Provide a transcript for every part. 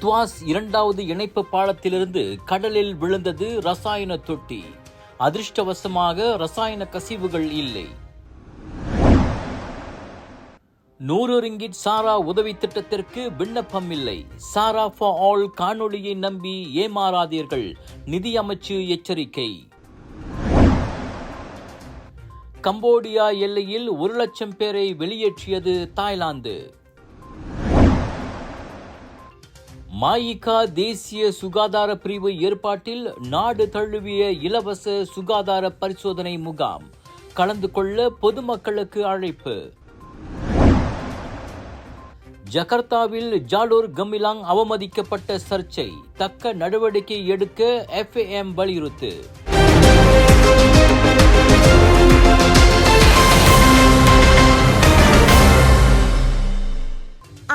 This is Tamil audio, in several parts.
துவாஸ் இரண்டாவது இணைப்பு பாலத்திலிருந்து கடலில் விழுந்தது ரசாயன தொட்டி. அதிர்ஷ்டவசமாக ரசாயன கசிவுகள் இல்லை. நூறு ரிங்கிட் சாரா உதவி திட்டத்திற்கு விண்ணப்பம் இல்லை. சாரா ஃபார் ஆல் காணொளியை நம்பி ஏமாறாதீர்கள். நிதியமைச்சு எச்சரிக்கை. கம்போடியா எல்லையில் ஒரு லட்சம் பேரை வெளியேற்றியது தாய்லாந்து. மாயிகா தேசிய சுகாதார பிரிவு ஏற்பாட்டில் நாடு தழுவிய இலவச சுகாதார பரிசோதனை முகாம். கலந்து கொள்ள பொதுமக்களுக்கு அழைப்பு. ஜகர்த்தாவில் ஜாலூர் கமிலாங் அவமதிக்கப்பட்ட சர்ச்சை தக்க நடவடிக்கை எடுக்க எஃப்ஏஎம் வலியுறுத்து.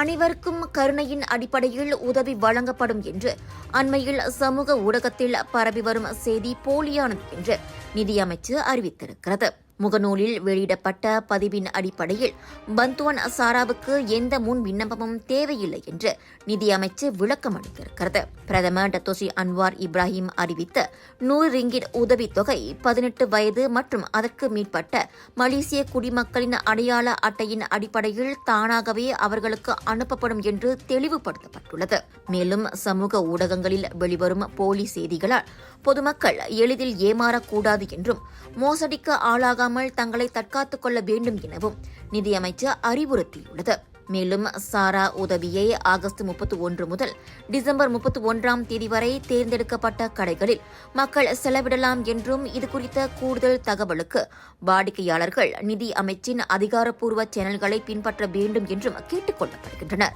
அனைவருக்கும் கருணையின் அடிப்படையில் உதவி வழங்கப்படும் என்று அண்மையில் சமூக ஊடகத்தில் பரவி வரும் செய்தி போலியானது என்று நிதியமைச்சு அறிவித்திருக்கிறது. முகநூலில் வெளியிடப்பட்ட பதிவின் அடிப்படையில் பந்துவன் சாராவுக்கு எந்த முன் விண்ணப்பமும் தேவையில்லை என்று நிதியமைச்சு விளக்கம் அளித்திருக்கிறது. பிரதமர் டத்தோசி அன்வார் இப்ராஹிம் அறிவித்த நூறு ரிங்கிட் உதவித்தொகை பதினெட்டு வயது மற்றும் அதற்கு மேற்பட்ட மலேசிய குடிமக்களின் அடையாள அட்டையின் அடிப்படையில் தானாகவே அவர்களுக்கு அனுப்பப்படும் என்று தெளிவுபடுத்தப்பட்டுள்ளது. மேலும் சமூக ஊடகங்களில் வெளிவரும் போலி செய்திகளால் பொதுமக்கள் எளிதில் ஏமாறக்கூடாது என்றும் மோசடிக்கு ஆளாகாமல் தங்களை தற்காத்துக் கொள்ள வேண்டும் எனவும் நிதியமைச்சர் அறிவுறுத்தியுள்ளது. மேலும் சாரா உதவியை ஆகஸ்ட் முப்பத்தி ஒன்று முதல் டிசம்பர் முப்பத்தி ஒன்றாம் தேதி வரை தேர்ந்தெடுக்கப்பட்ட கடைகளில் மக்கள் செலவிடலாம் என்றும் இதுகுறித்த கூடுதல் தகவலுக்கு வாடிக்கையாளர்கள் நிதி அமைச்சின் அதிகாரப்பூர்வ சேனல்களை பின்பற்ற வேண்டும் என்றும் கேட்டுக் கொள்ளப்படுகின்றனர்.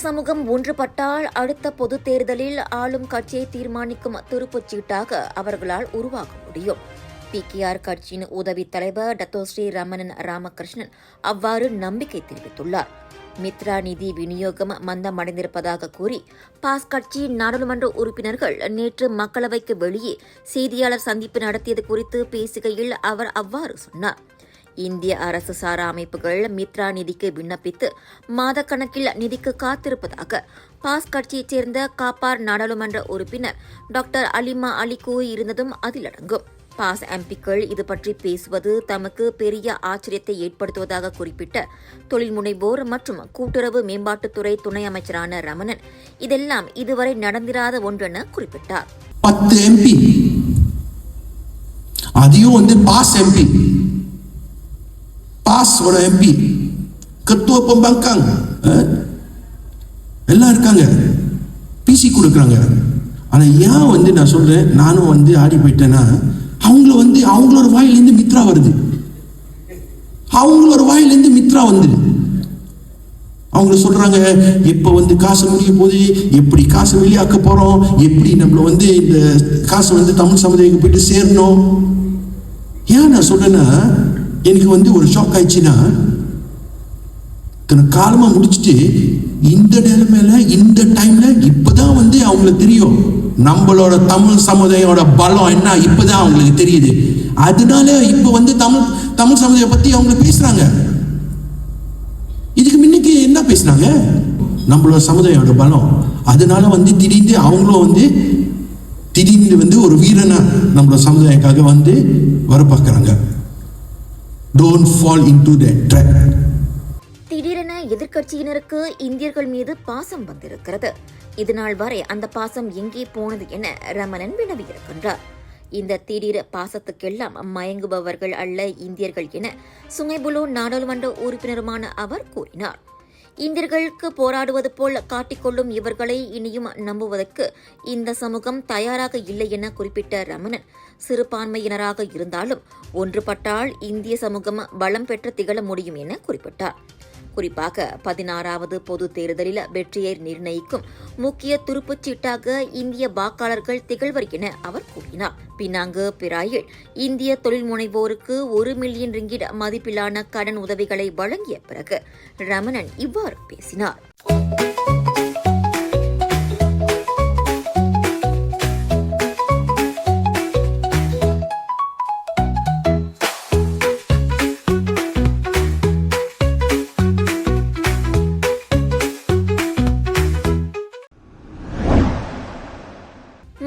சமூகம் ஒன்றுபட்டால் அடுத்த பொதுத் தேர்தலில் ஆளும் கட்சியை தீர்மானிக்கும் துருப்புச் சீட்டாக அவர்களால் உருவாக முடியும். பிகேஆர் கட்சியின் உதவித் தலைவர் டத்தோஸ்ரீ ரமணன் ராமகிருஷ்ணன் அவ்வாறு நம்பிக்கை தெரிவித்துள்ளார். மித்ரா நிதி விநியோகம் மந்தமடைந்திருப்பதாக கூறி பாஸ் கட்சி நாடாளுமன்ற உறுப்பினர்கள் நேற்று மக்களவைக்கு வெளியே செய்தியாளர் சந்திப்பு நடத்தியது குறித்து பேசுகையில் அவர் அவ்வாறு சொன்னார். இந்திய அரசு சாரா அமைப்புகள் மித்ரா நிதிக்கு விண்ணப்பித்து மாதக்கணக்கில் நிதிக்கு காத்திருப்பதாக பாஸ் கட்சியைச் சேர்ந்த காப்பார் நாடாளுமன்ற உறுப்பினர் டாக்டர் அலிமா அலி கூறியிருந்ததும் அதில் அடங்கும் பாஸ் எம்பிக்கள் இது பற்றி பேசுவது தமக்கு பெரிய ஆச்சரியத்தை ஏற்படுத்துவதாக குறிப்பிட்ட தொழில் முனைவோர் மற்றும் கூட்டுறவு மேம்பாட்டுத்துறை துணை அமைச்சரான ரமணன் இதெல்லாம் இதுவரை நடந்திராத ஒன்றென குறிப்பிட்டார். பத்து எம்பி. அதையும் வந்து பாஸ் எம்பி. பாஸ் ஒரு எம்பி கத்துவ பம்பங்காங் எல்லாம் இருக்காங்க. பிசி கொடுக்குறாங்க ஆனால் ஏன் வந்து நான் சொல்கிறேன் நானும் வந்து ஆடி போயிட்டேன்னா அவங்கள வந்து அவங்களோட வாயிலேருந்து மித்ரா வருது. அவங்களோட வாயிலேருந்து மித்ரா வந்துது. அவங்க சொல்றாங்க எப்ப வந்து காசு முடிய போகுது? எப்படி காசு வெளியாக்க போறோம்? எப்படி நம்மள வந்து இந்த காசு வந்து தமிழ் சமுதாயத்துக்கு போயிட்டு சேரணும்? ஏன் நான் சொல்றேன்னா எனக்கு வந்து ஒரு ஷாக் ஆயிடுச்சுன்னா தன் காலமாக முடிச்சுட்டு இந்த நிலைமையில இந்த டைம்ல இப்பதான் வந்து அவங்களுக்கு தெரியும். நம்மளோட தமிழ் சமுதாயோட பலம் என்ன இப்பதான் அவங்களுக்கு தெரியுது. அதனால இப்ப வந்து தமிழ் தமிழ் சமுதாயம் பத்தி அவங்க பேசுறாங்க. இதுக்கு முன்னுக்கு என்ன பேசினாங்க? நம்மளோட சமுதாயோட பலம். அதனால வந்து திடீர்னு அவங்களும் வந்து திடீர்னு வந்து ஒரு வீரனை நம்மளோட சமுதாயக்காக வந்து வர பார்க்குறாங்க. டோன்ட் ஃபால் இன்டு தட் திடீரென எதிர்க்கட்சியினருக்கு இந்தியர்கள் மீது பாசம் வந்திருக்கிறது. இதுநாள் வரை அந்த பாசம் எங்கே போனது என ரமணன் வினவியிருக்கின்றார். இந்த திடீர் பாசத்துக்கெல்லாம் மயங்குபவர்கள் அல்ல இந்தியர்கள் என சுங்கைபுலோ நாடாளுமன்ற உறுப்பினருமான அவர் கூறினார். இந்தியர்களுக்கு போராடுவது போல் காட்டிக்கொள்ளும் இவர்களை இனியும் நம்புவதற்கு இந்த சமூகம் தயாராக இல்லை என குறிப்பிட்ட ரமணன். சிறுபான்மையினராக இருந்தாலும் ஒன்றுபட்டால் இந்திய சமூகம் பலம் பெற்று திகழ முடியும் என குறிப்பிட்டார். குறிப்பாக பதினாறாவது பொது தேர்தலில் வெற்றியை நிர்ணயிக்கும் முக்கிய துருப்புச் சீட்டாக இந்திய வாக்காளர்கள் திகழ்வர் என அவர் கூறினார். பினாங்கு பிராயில் இந்திய தொழில் முனைவோருக்கு ஒரு மில்லியன் ரிங்கிட் மதிப்பிலான கடன் உதவிகளை வழங்கிய பிறகு ரமணன் இவ்வாறு பேசினார்.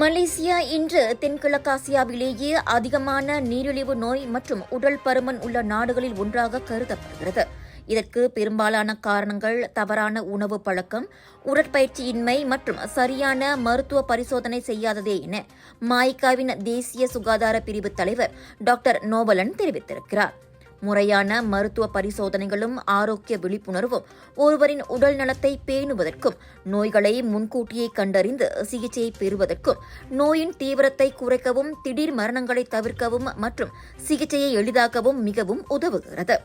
மலேசியா இன்று தென்கிழக்காசியாவிலேயே அதிகமான நீரிழிவு நோய் மற்றும் உடல் பருமன் உள்ள நாடுகளில் ஒன்றாக கருதப்படுகிறது. இதற்கு பெரும்பாலான காரணங்கள் தவறான உணவு பழக்கம் உடற்பயிற்சியின்மை மற்றும் சரியான மருத்துவ பரிசோதனை செய்யாததே என மாய்காவின் தேசிய சுகாதார பிரிவு தலைவர் டாக்டர் நோபலன் தெரிவித்திருக்கிறார். முறையான மருத்துவ பரிசோதனைகளும் ஆரோக்கிய விழிப்புணர்வும் ஒருவரின் உடல் நலத்தை பேணுவதற்கும் நோய்களை முன்கூட்டியே கண்டறிந்து சிகிச்சையை பெறுவதற்கும் நோயின் தீவிரத்தை குறைக்கவும் திடீர் மரணங்களை தவிர்க்கவும் மற்றும் சிகிச்சையை எளிதாக்கவும் மிகவும் உதவுகிறது.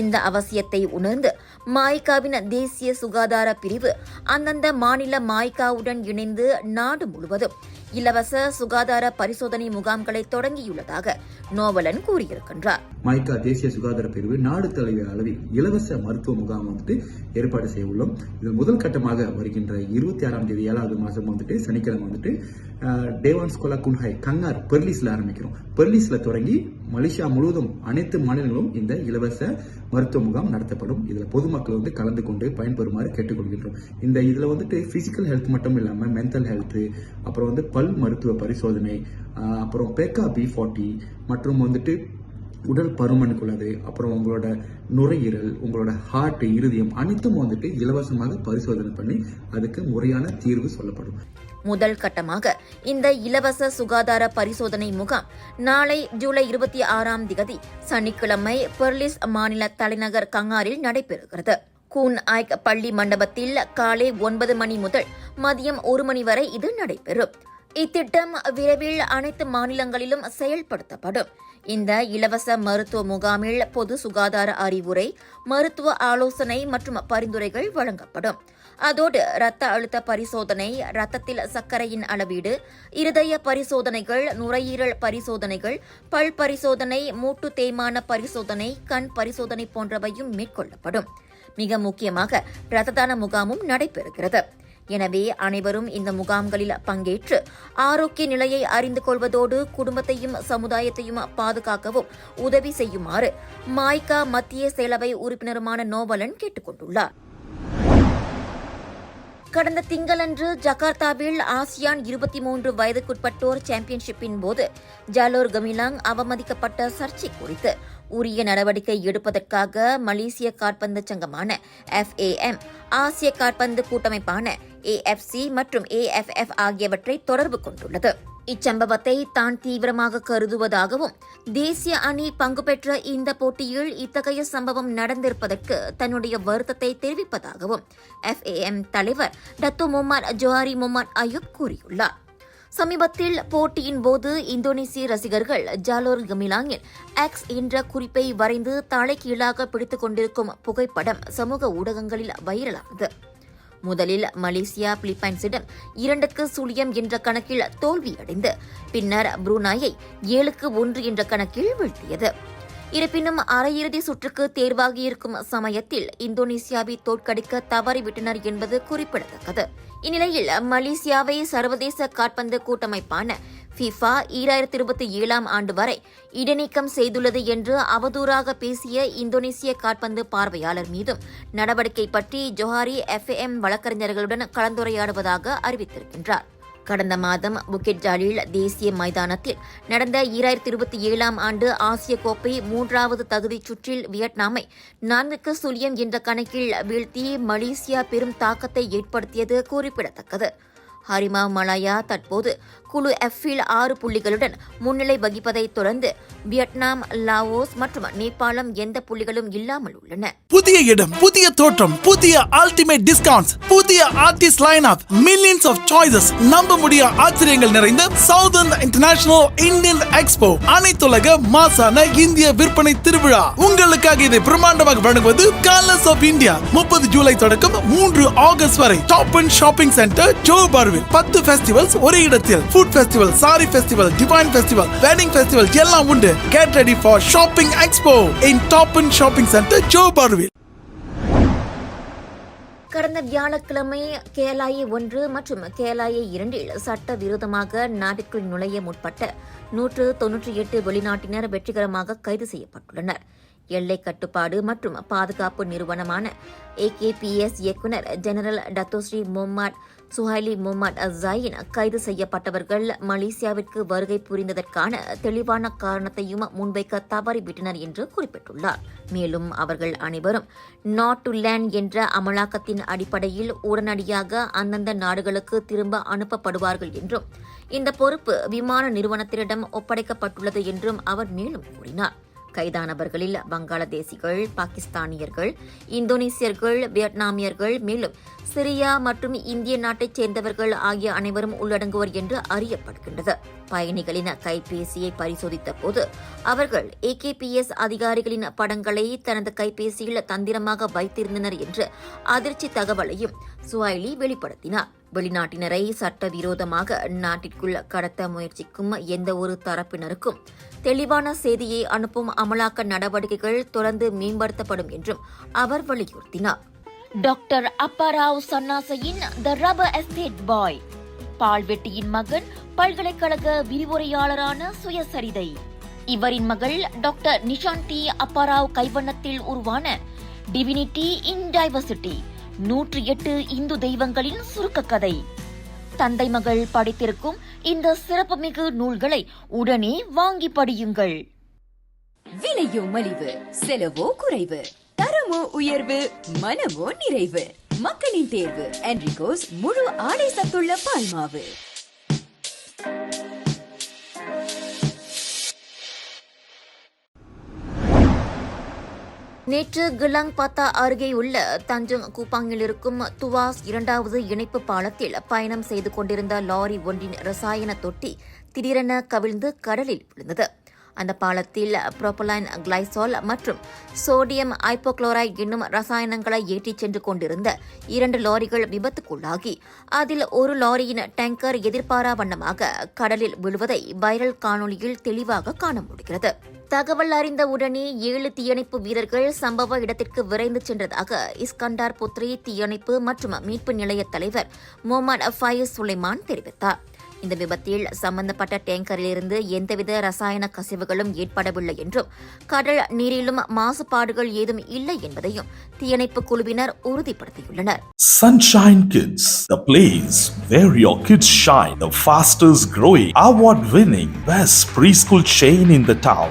இந்த அவசியத்தை உணர்ந்து மாய்காவின் தேசிய சுகாதார பிரிவு அந்தந்த மாநில மாய்காவுடன் இணைந்து நாடு முழுவதும் இலவச சுகாதார பரிசோதனை முகாம்களை தொடங்கியுள்ளதாக நோவலன் கூறியிருக்கின்றார். மைக்கா தேசிய சுகாதார பிரிவு நாடு தலைவர் அளவில் இலவச மருத்துவ முகாம் வந்துட்டு ஏற்பாடு செய்ய உள்ளோம். இது முதல் கட்டமாக வருகின்ற இருபத்தி ஆறாம் தேதி ஏழாவது மாதம் வந்துட்டு சனிக்கிழமை வந்துட்டு அஹ், டேவான் ஸ்கோலா குன்ஹாய் கங்கார் பெர்லிஸ்ல ஆரம்பிக்கிறோம். பெர்லிஸ்ல தொடங்கி மலேசியா முழுவதும் அனைத்து மாநிலங்களும் இந்த இலவச மருத்துவ முகாம் நடத்தப்படும். இதில் பொதுமக்கள் வந்து கலந்து கொண்டு பயன்பெறுமாறு கேட்டுக்கொள்கின்றோம். இந்த இதில் வந்துட்டு பிசிக்கல் ஹெல்த் மட்டும் இல்லாமல் மென்டல் ஹெல்த் அப்புறம் வந்து பல் மருத்துவ பரிசோதனை அப்புறம் பேக்கா பி ஃபார்ட்டி மற்றும் வந்துட்டு உடல் பருமன் பருமனுக்குள்ளது அப்புறம் உங்களோட நுரையீரல் உங்களோட ஹார்ட் இருதயம் அனைத்தும் வந்துட்டு இலவசமாக பரிசோதனை பண்ணி அதுக்கு முறையான தீர்வு சொல்லப்படும். முதல் கட்டமாக இந்த இலவச சுகாதார பரிசோதனை முகாம் நாளை ஜூலை இருபத்தி ஆறாம் திகதி சனிக்கிழமை பெர்லிஸ் மாநில தலைநகர் கங்காரில் நடைபெறுகிறது. கூன் ஆய்க் பள்ளி மண்டபத்தில் காலை ஒன்பது மணி முதல் மதியம் ஒரு மணி வரை இது நடைபெறும். இத்திட்டம் விரைவில் அனைத்து மாநிலங்களிலும் செயல்படுத்தப்படும். இந்த இலவச மருத்துவ முகாமில் பொது சுகாதார அறிவுரை மருத்துவ ஆலோசனை மற்றும் பரிந்துரைகள் வழங்கப்படும். அதோடு இரத்த அழுத்த பரிசோதனை இரத்தத்தில் சர்க்கரையின் அளவீடு இருதய பரிசோதனைகள் நுரையீரல் பரிசோதனைகள் பல் பரிசோதனை மூட்டு தேய்மான பரிசோதனை கண் பரிசோதனை போன்றவையும் மேற்கொள்ளப்படும். மிக முக்கியமாக இரத்த தான முகாமும் நடைபெறுகிறது. எனவே அனைவரும் இந்த முகாம்களில் பங்கேற்று ஆரோக்கிய நிலையை அறிந்து கொள்வதோடு குடும்பத்தையும் சமுதாயத்தையும் பாதுகாக்கவும் உதவி செய்யுமாறு மாய்கா மத்திய செயலவை உறுப்பினருமான நோவலன் கேட்டுக்கொண்டுள்ளார். கடந்த திங்களன்று ஜகார்த்தாவில் ஆசியான் இருபத்தி மூன்று வயதுக்குட்பட்டோர் சாம்பியன்ஷிப்பின் போது ஜாலோர் கமிலாங் அவமதிக்கப்பட்ட சர்ச்சை குறித்து உரிய நடவடிக்கை எடுப்பதற்காக மலேசிய காற்பந்து சங்கமான எஃப்ஏஎம் ஆசிய காற்பந்து கூட்டமைப்பான ஏஎஃப்சி மற்றும் ஏஎஃப்எஃப் ஆகியவற்றை தொடர்பு கொண்டுள்ளது. இச்சம்பவத்தை தான் தீவிரமாக கருதுவதாகவும் தேசிய அணி பங்கு பெற்ற இந்த போட்டியில் இத்தகைய சம்பவம் நடந்திருப்பதற்கு தன்னுடைய வருத்தத்தை தெரிவிப்பதாகவும் எஃப்ஏஎம் தலைவர் டத்து முமார் ஜோஹாரி முமார் அயூப் கூறியுள்ளார். சமீபத்தில் போட்டியின் போது இந்தோனேசிய ரசிகர்கள் ஜாலோர் கமிலாங்கில் எக்ஸ் என்ற குறிப்பை வரைந்து தலைகீழாக பிடித்துக் கொண்டிருக்கும் புகைப்படம் சமூக ஊடகங்களில் வைரலானது. முதலில் மலேசியா பிலிப்பைன்ஸிடம் இரண்டுக்கு சுழியம் என்ற கணக்கில் தோல்வியடைந்து பின்னர் புரூனாயை ஏழுக்கு ஒன்று என்ற கணக்கில் வீழ்த்தியது. இருப்பினும் அரையிறுதி சுற்றுக்கு தேர்வாகியிருக்கும் சமயத்தில் இந்தோனேசியாவை தோற்கடிக்க தவறிவிட்டனர் என்பது குறிப்பிடத்தக்கது. இந்நிலையில் மலேசியாவை சர்வதேச காற்பந்து கூட்டமைப்பான ஃபிஃபா ஈராயிரத்தி இருபத்தி ஏழாம் ஆண்டு வரை இடைநீக்கம் செய்துள்ளது என்று அவதூறாக பேசிய இந்தோனேசிய காற்பந்து பார்வையாளர் மீதும் நடவடிக்கை பற்றி ஜொஹாரி எஃப்ஏஎம் வழக்கறிஞர்களுடன் கலந்துரையாடுவதாக அறிவித்திருக்கின்றார். கடந்த மாதம் புக்கெட் ஜாலில் தேசிய மைதானத்தில் நடந்த ஈராயிரத்தி இருபத்தி ஏழாம் ஆண்டு ஆசிய கோப்பை மூன்றாவது தகுதிச் சுற்றில் வியட்நாமை நான்குக்கு சுழியம் என்ற கணக்கில் வீழ்த்தி மலேசியா பெரும் தாக்கத்தை ஏற்படுத்தியது குறிப்பிடத்தக்கது. ஹரிமா மலாயா தற்போது குழு எஃப்பில் ஆறு புள்ளிகளுடன் முன்னிலை வகிப்பதைத் தொடர்ந்து வியட்நாம் லாவோஸ் மற்றும் நேபாளம் எந்த புள்ளிகளும் இல்லாமல் உள்ளன. புதிய இடம் புதிய தோற்றம் புதிய அல்டிமேட் டிஸ்கவுண்ட்ஸ் புதிய artist line up millions of choices நம்ப முடிய ஆச்சரியங்கள் நிறைந்த சவுதர்ன் இன்டர்நேஷனல் இந்தியன் எக்ஸ்போ அனைத்துலக மாசான இந்திய விற்பனை திருவிழா. உங்களுக்காக இதை பிரம்மாண்டமாக வழங்குவது கலர்ஸ் ஆஃப் இந்தியா முப்பது ஜூலை தொடக்கம் மூன்று ஆகஸ்ட் வரை. டாப் அண்ட் ஷாப்பிங் சென்டர் ஜோபர் பார்வில் பத்து ஃபெஸ்டிவல்ஸ் ஒரே இடத்தில். Food festival sari festival divine festival wedding festival எல்லாம் உண்டு. Get ready for shopping expo in top and shopping centre Joe பார்வில் கடந்த வியாழக்கிழமை கேலாயி ஒன்று மற்றும் கேலாயி இரண்டில் சட்டவிரோதமாக நாட்டிற்குள் நுழைய முற்பட்ட நூற்று தொன்னூற்றி எட்டு வெளிநாட்டினர் வெற்றிகரமாக கைது செய்யப்பட்டுள்ளனர். எல்லை கட்டுப்பாடு மற்றும் பாதுகாப்பு நிறுவனமான ஏகேபிஎஸ் இயக்குனர் general Dato Sri Mohamed Suhaili Mohamed அசாயின் கைது செய்யப்பட்டவர்கள் மலேசியாவிற்கு வருகை புரிந்ததற்கான தெளிவான காரணத்தையும் முன்வைக்க தவறிவிட்டனர் என்று குறிப்பிட்டுள்ளார். மேலும் அவர்கள் அனைவரும் நாட் டு லேண்ட் என்ற அமலாக்கத்தின் அடிப்படையில் உடனடியாக அந்தந்த நாடுகளுக்கு திரும்ப அனுப்பப்படுவார்கள் என்றும் இந்த பொறுப்பு விமான நிறுவனத்திடம் ஒப்படைக்கப்பட்டுள்ளது என்றும் அவர் மேலும் கூறினார். கைதானவர்களில் வங்காளதேசிகள் பாகிஸ்தானியர்கள் இந்தோனேசியர்கள் வியட்நாமியர்கள் மேலும் சிரியா மற்றும் இந்திய நாட்டைச் சேர்ந்தவர்கள் ஆகிய அனைவரும் உள்ளடங்குவர் என்று அறியப்படுகின்றது. பயணிகளின் கைபேசியை பரிசோதித்த போது அவர்கள் ஏகேபிஎஸ் அதிகாரிகளின் படங்களை தனது கைபேசியில் தந்திரமாக வைத்திருந்தனர் என்று அதிர்ச்சி தகவலையும் சுவாயிலி வெளிப்படுத்தினார். வெளிநாட்டினரை சட்டவிரோதமாக நாட்டிற்குள் கடத்த முயற்சிக்கும் எந்த ஒரு தரப்பினருக்கும் தெளிவான செய்தியை அனுப்பும் அமலாக்க நடவடிக்கைகள் தொடர்ந்து மேம்படுத்தப்படும் என்றும் அவர் வலியுறுத்தினார். டாக்டர் அப்பாராவ் சன்னாசையின் த ரப்பர் எஸ்டேட் பாய் பால்வெட்டியின் மகன் பல்கலைக்கழக விரிவுரையாளரான சுயசரிதை. இவரின் மகள் டாக்டர் நிஷாந்தி அப்பாராவ் கைவண்ணத்தில் உருவான டிவினிட்டி இன் டைவர்சிட்டி நூற்றி எட்டு இந்து தெய்வங்களின் சுருக்க கதை தந்தை மகள் படித்திருக்கும் இந்த சிறப்புமிகு நூல்களை உடனே வாங்கி படியுங்கள். விலையோ மலிவு செலவோ குறைவு தரமோ உயர்வு மனமோ நிறைவு. மக்களின் தேர்வு என்ரிகோஸ் முழு ஆடை சத்துள்ள பால்மாவு. நேற்று கிலாங் பாத்தா அருகே உள்ள தஞ்சங் கூப்பாங்கில் இருக்கும் துவாஸ் இரண்டாவது இணைப்பு பாலத்தில் பயணம் செய்து கொண்டிருந்த லாரி ஒன்றின் ரசாயன தொட்டி திடீரென கவிழ்ந்து கடலில் விழுந்தது. அந்த பாலத்தில் புரோபலைன் கிளைசால் மற்றும் சோடியம் ஐப்போக்ளோரைட் என்னும் ரசாயனங்களை ஏற்றிச் சென்று கொண்டிருந்த இரண்டு லாரிகள் விபத்துக்குள்ளாகி அதில் ஒரு லாரியின் டேங்கர் எதிர்பாரா வண்ணமாக கடலில் விழுவதை வைரல் காணொளியில் தெளிவாக காண முடிகிறது. தகவல் அறிந்த உடனே ஏழு தீயணைப்பு வீரர்கள் சம்பவ இடத்திற்கு விரைந்து சென்றதாக இஸ்கண்டார் புத்ரி தீயணைப்பு மற்றும் மீட்பு நிலைய தலைவர் முகமது ஃபயஸ் சுலைமான் தெரிவித்தார். இந்த விபத்தில் சம்பந்தப்பட்ட டேங்கரிலிருந்து எந்தவித ரசாயன கசிவுகளும் ஏற்படவில்லை என்றும் கடல் நீரிலும் மாசுபாடுகள் ஏதும் இல்லை என்பதையும் தீயணைப்பு குழுவினர் உறுதிப்படுத்தியுள்ளனர் Sunshine Kids, the place where your kids shine, the fastest growing, award winning, best preschool chain in the town.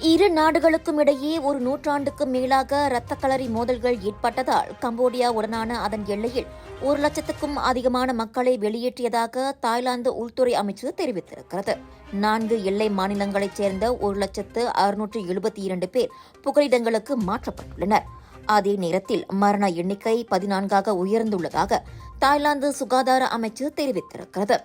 இரு நாடுகளுக்கும் இடையே ஒரு நூற்றாண்டுக்கு மேலாக இரத்த களரி மோதல்கள் ஏற்பட்டதால் கம்போடியா உடனான அதன் எல்லையில் ஒரு லட்சத்துக்கும் அதிகமான மக்களை வெளியேற்றியதாக தாய்லாந்து உள்துறை அமைச்சு தெரிவித்திருக்கிறது. நான்கு எல்லை மாநிலங்களைச் சேர்ந்த ஒரு லட்சத்து அறுநூற்று எழுபத்தி இரண்டு பேர் புகலிடங்களுக்கு மாற்றப்பட்டுள்ளனர். அதே நேரத்தில் மரண எண்ணிக்கை பதினான்காக உயர்ந்துள்ளதாக தாய்லாந்து சுகாதார அமைச்சு தெரிவித்திருக்கிறது.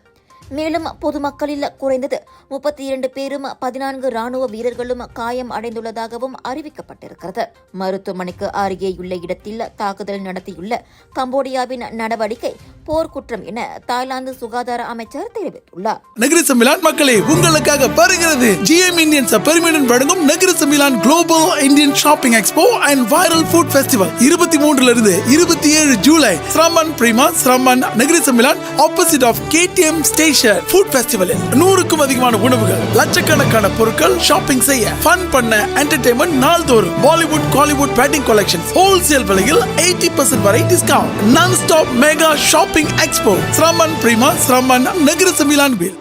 மேலும் பொதுமக்களில் குறைந்தது முப்பத்தி இரண்டு பேரும் பதினான்கு ராணுவ வீரர்களும் காயம் அடைந்துள்ளதாகவும் அறிவிக்கப்பட்டிருக்கிறது. மருத்துவமனைக்கு அருகேயுள்ள இடத்தில் தாக்குதல் நடத்தியுள்ள கம்போடியாவின் நடவடிக்கை போர்க்குற்றம் என தாய்லாந்து சுகாதார அமைச்சர் தெரிவித்துள்ளார். நகர சம்மிலான் மக்களே உங்களுக்காக வருகிறது ஜிஎம் இந்தியன்ஸ் பெருமையுடன் வழங்கும் Negeri Sembilan global Indian shopping expo and viral food festival இருபத்தி மூன்றுல இருந்து இருபத்தி ஏழு July Seremban Prima Seremban Negeri Sembilan opposite of KTM station food ஃபெஸ்டிவலில் நூறுக்கும் அதிகமான உணவுகள் லட்சக்கணக்கான பொருட்கள் ஷாப்பிங் செய்ய ஃபன் பண்ண என்டர்டைன்மெண்ட் நாள்தோறும் பாலிவுட் காலிவுட் பேட்டிங் கலெக்ஷன் ஹோல்சேல் விலையில் எயிட்டி பர்சன்ட் வரை discount non stop mega shopping expo Seremban Prima Seremban Negeri Sembilan bill